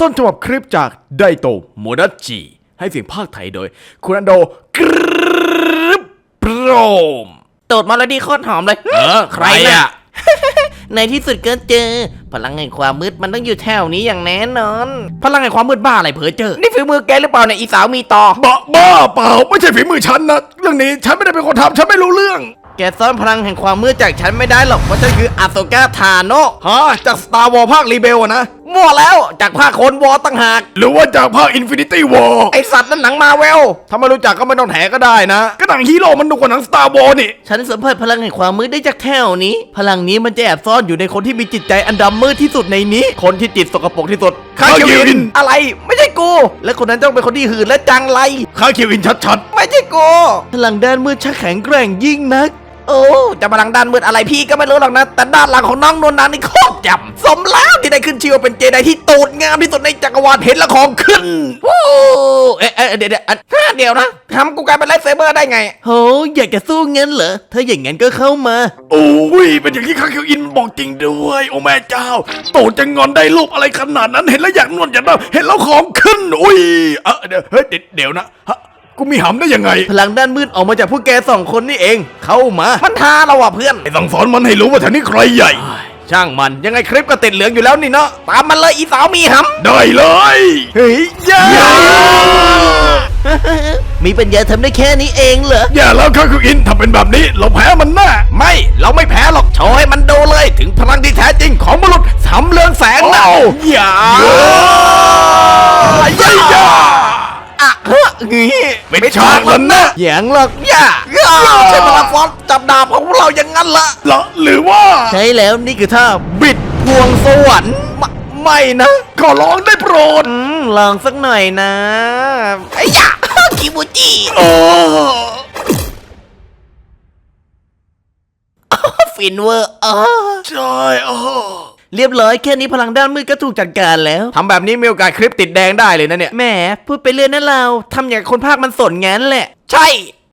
ต้นฉบับคลิปจากไดโตโมดัจจิให้เสียงภาคไทยโดย คุณอันโดกรึบโปรมโดดมาแล้วดีโคตรหอมเลย เออ ใครอะ ในที่สุดก็เจอ พลังแห่งความมืดมันต้องอยู่แถวนี้อย่างแน่นอน พลังแห่งความมืดบ้าอะไรเผลอเจอ นี่ฝีมือแกหรือเปล่าเนี่ยอีสาวมีต่อ บ้าบ้าเปล่า ไม่ใช่ฝีมือฉันนะ เรื่องนี้ฉันไม่ได้เป็นคนทำฉันไม่รู้เรื่อง แกซ่อนพลังแห่งความมืดจากฉันไม่ได้หรอกเพราะฉันคืออาโซกาทาโนะฮะจาก Star Wars ภาครีเบลนะมั่วแล้วจากภาคโคนวอตั้งหาก หรือว่าจากภาค Infinity War ไอสัตว์นั่นหนังมาเวลถ้าไม่รู้จักก็ไม่ต้องแถก็ได้นะ ก็หนังฮีโร่มันดูกว่าหนัง Star Wars นี่ ฉันสัมผัสพลังแห่งความมืดได้จากแถวนี้ พลังนี้มันจะแอบซ่อนอยู่ในคนที่มีจิตใจอันดำมืดที่สุดในนี้ คนที่จิตสกปรกที่สุดคาคิวิน อะไร ไม่ใช่กู และคนนั้นต้องเป็นคนที่หื่นและจังไรคาคิวินชัดไม่ใช่กู พลังด้านมืดชักแข็งแกร่งยิ่งนัก โอ้จะพลังด้านมืดอะไรพี่ก็ไม่รู้หรอกนะ แต่ด้านหลังของน้องนวลนางนี่โคตรจับสมแล้วที่ได้ขึ้นชื่อว่าเป็นเจไดที่ตูดงามที่สุดในจักรวาลเห็นแล้วของขึ้นวู้เอ๊ะเอ๊ะเดี๋ยวเดี๋ยวอะเดี๋ยวนะทำกูกลายเป็นไลท์เซเบอร์ได้ไงโหอยากจะสู้งั้นเหรอถ้าอย่างงั้นก็เข้ามาๆโอ้ยเป็นอย่างที่คาคิวินบอกจริงด้วย โอ้แม่เจ้าโตจะงอนได้รูปอะไรขนาดนั้นเห็นแล้วอยากนวดอยากนวดเห็นแล้วของขึ้นอุ้ยเออเดี๋ยวเฮ้ยเดี๋ยวเดี๋ยวนะฮะ กูมีหำได้ยังไง พลังด้านมืดออกมาจากพวกแกสองคนนี่เอง เข้ามา มันท้าเราอะเพื่อน ไอ้สั่งสอนมันให้รู้ว่าแถวนี้ใครใหญ่ ช่างมันยังไงคลิปก็ติดเหลืองอยู่แล้วนี่เนาะ ตามมันเลยอีสาวมีหำ ได้เลย เฮ้ยย่ามีปัญญาทำได้แค่นี้เองเหรอ อย่าแล้วคาคิวินถ้าเป็นแบบนี้ เราแพ้มันแน่ไม่ เราไม่แพ้หรอกโชว์ให้มันดูเลย ถึงพลังที่แท้จริงของมนุษย์สำเรืองแสงนะโอ้อย่าย่าย่าอะเฮ้ย งี้เป็นฉากแล้วนะอย่างหรอกอย่าอย่าใช่พลังฟอนต์จับดาบของพวกเราอย่างนั้นละเหรอหรือว่า ใช่แล้วนี่คือท่าบิดพวงสวรรค์ไม่ไม่นะขอร้องได้โปรดอืมลองสักหน่อยนะไอ้ยะคิมูจิโอ้ฟินเวอร์เออใช่โอ้ เรียบร้อยแค่นี้พลังด้านมืดก็ถูกจัดการแล้ว ทำแบบนี้มีโอกาสคลิปติดแดงได้เลยนะเนี่ย แหมพูดไปเรื่อยนะเราทำอย่างคนภาคมันสนงั้นแหละ ใช่